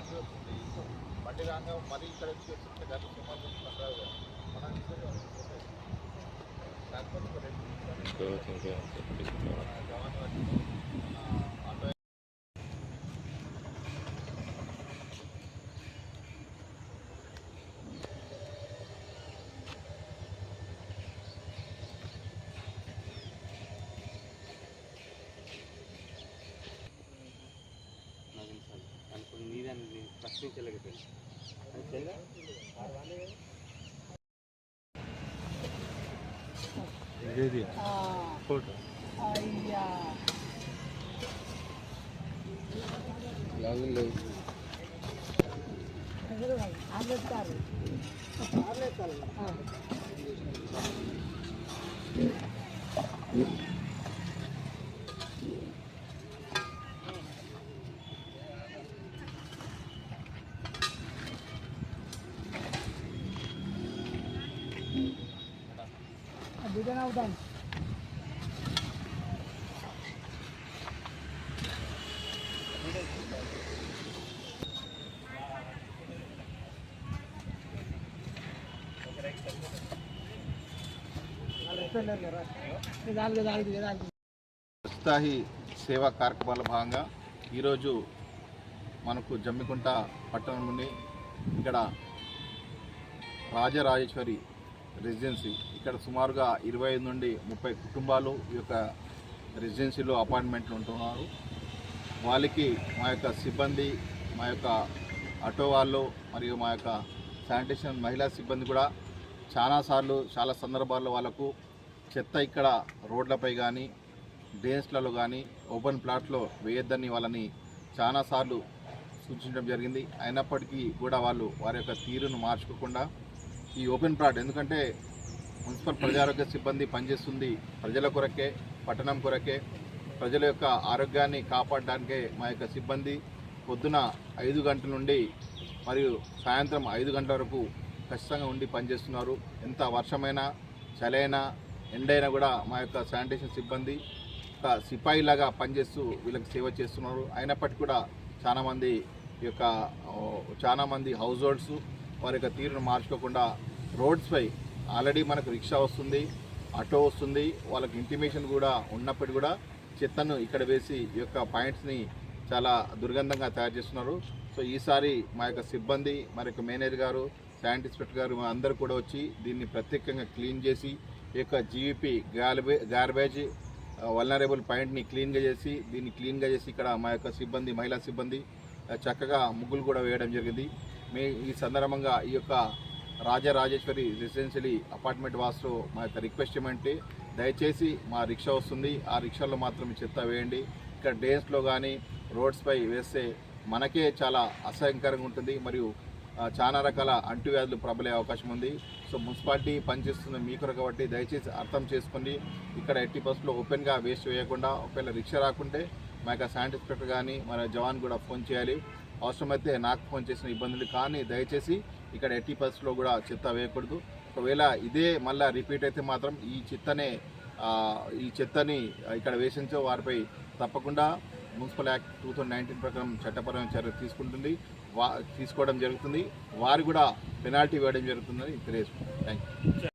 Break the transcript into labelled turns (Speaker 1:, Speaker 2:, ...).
Speaker 1: బండి వస్తుంది బండి రాగా మరీ ఇక్కడ వచ్చి వస్తుంటే దాన్ని సుమారు చూసుకుంటారు కాదు కదా. మనం ఇస్తే వస్తాయి. కాకపోతే ఒక రెండు నిమిషాలు మన జవాన్ వచ్చి
Speaker 2: ప్రశ్నించలేకపోయింది అంతేగా ఫోటో.
Speaker 3: అయ్యా.
Speaker 2: లాగిన్
Speaker 3: అవుతాను
Speaker 1: ఉత్సాహి సేవా కార్యక్రమాల భాగంగా ఈరోజు మనకు జమ్మికుంట పట్టణం నుండి ఇక్కడ రాజరాజేశ్వరి రెసిడెన్సీ. ఇక్కడ సుమారుగా ఇరవై ఐదు నుండి ముప్పై కుటుంబాలు ఈ యొక్క రెసిడెన్సీలో అపాయింట్మెంట్లు ఉంటున్నారు. వాళ్ళకి మా యొక్క సిబ్బంది మా యొక్క ఆటో వాళ్ళు మరియు మా యొక్క శానిటేషన్ మహిళా సిబ్బంది కూడా చాలాసార్లు చాలా సందర్భాల్లో వాళ్ళకు చెత్త ఇక్కడ రోడ్లపై కానీ డ్రైన్స్లలో కానీ ఓపెన్ ప్లాట్లో వేయొద్దని వాళ్ళని చాలాసార్లు సూచించడం జరిగింది. అయినప్పటికీ కూడా వాళ్ళు వారి యొక్క తీరును మార్చుకోకుండా ఈ ఓపెన్ ప్లాట్. ఎందుకంటే మున్సిపల్ ప్రజారోగ్య సిబ్బంది పనిచేస్తుంది ప్రజల కొరకే పట్టణం కొరకే ప్రజల యొక్క ఆరోగ్యాన్ని కాపాడడానికే మా యొక్క సిబ్బంది పొద్దున ఐదు గంటల నుండి మరియు సాయంత్రం ఐదు గంటల వరకు ఖచ్చితంగా ఉండి పనిచేస్తున్నారు. ఎంత వర్షమైనా చలైనా ఎండైనా కూడా మా యొక్క శానిటేషన్ సిబ్బంది ఒక సిపాయిలాగా పనిచేస్తూ వీళ్ళకి సేవ చేస్తున్నారు. అయినప్పటికీ కూడా చాలామంది ఈ యొక్క చాలామంది హౌస్ హోల్డ్స్ వారి యొక్క తీరును మార్చుకోకుండా రోడ్స్పై ఆల్రెడీ మనకు రిక్షా వస్తుంది ఆటో వస్తుంది వాళ్ళకి ఇంటిమేషన్ కూడా ఉన్నప్పటికీ కూడా చెత్తను ఇక్కడ వేసి ఈ యొక్క పాయింట్స్ని చాలా దుర్గంధంగా తయారు చేస్తున్నారు. సో ఈసారి మా యొక్క సిబ్బంది మరి యొక్క మేనేజర్ గారు శానిటరీ ఇన్స్పెక్టర్ గారు అందరూ కూడా వచ్చి దీన్ని ప్రత్యేకంగా క్లీన్ చేసి ఈ యొక్క జీవీపీ గార్బే గార్బేజ్ వల్నరేబుల్ పాయింట్ని క్లీన్గా చేసి దీన్ని క్లీన్గా చేసి ఇక్కడ మా యొక్క సిబ్బంది మహిళా సిబ్బంది చక్కగా ముగ్గులు కూడా వేయడం జరిగింది. మే ఈ సందర్భంగా ఈ యొక్క రాజరాజేశ్వరి రెసిడెన్షియలీ అపార్ట్మెంట్ వాసులు మా యొక్క రిక్వెస్ట్ ఏమంటే దయచేసి మా రిక్షా వస్తుంది. ఆ రిక్షాలో మాత్రం చెత్త వేయండి. ఇక్కడ డేస్లో కానీ రోడ్స్పై వేస్తే మనకే చాలా అసహ్యకరంగా ఉంటుంది. మరియు చాలా రకాల అంటువ్యాధులు ప్రబలే అవకాశం ఉంది. సో మున్సిపాలిటీ పనిచేస్తుంది మీ కొరకు కాబట్టి దయచేసి అర్థం చేసుకోండి. ఇక్కడ ఎట్టి బస్సులో ఓపెన్గా వేస్ట్ వేయకుండా ఒకవేళ రిక్షా రాకుంటే మా యొక్క శానిటరీ కానీ మన జవాన్ కూడా ఫోన్ చేయాలి. అవసరమైతే నాకు ఫోన్ చేసిన ఇబ్బందులు కానీ దయచేసి ఇక్కడ ఎట్టి పరిస్థితుల్లో కూడా చెత్త వేయకూడదు. ఒకవేళ ఇదే మళ్ళీ రిపీట్ అయితే మాత్రం ఈ చెత్తనే ఈ చెత్తని ఇక్కడ వేసించో వారిపై తప్పకుండా municipal act two thousand nineteen ప్రకారం చట్టపరమైన చర్య తీసుకుంటుంది. వా తీసుకోవడం జరుగుతుంది. వారు కూడా పెనాల్టీ వేయడం జరుగుతుందని తెలియజేసుకుంటాం థ్యాంక్ యూ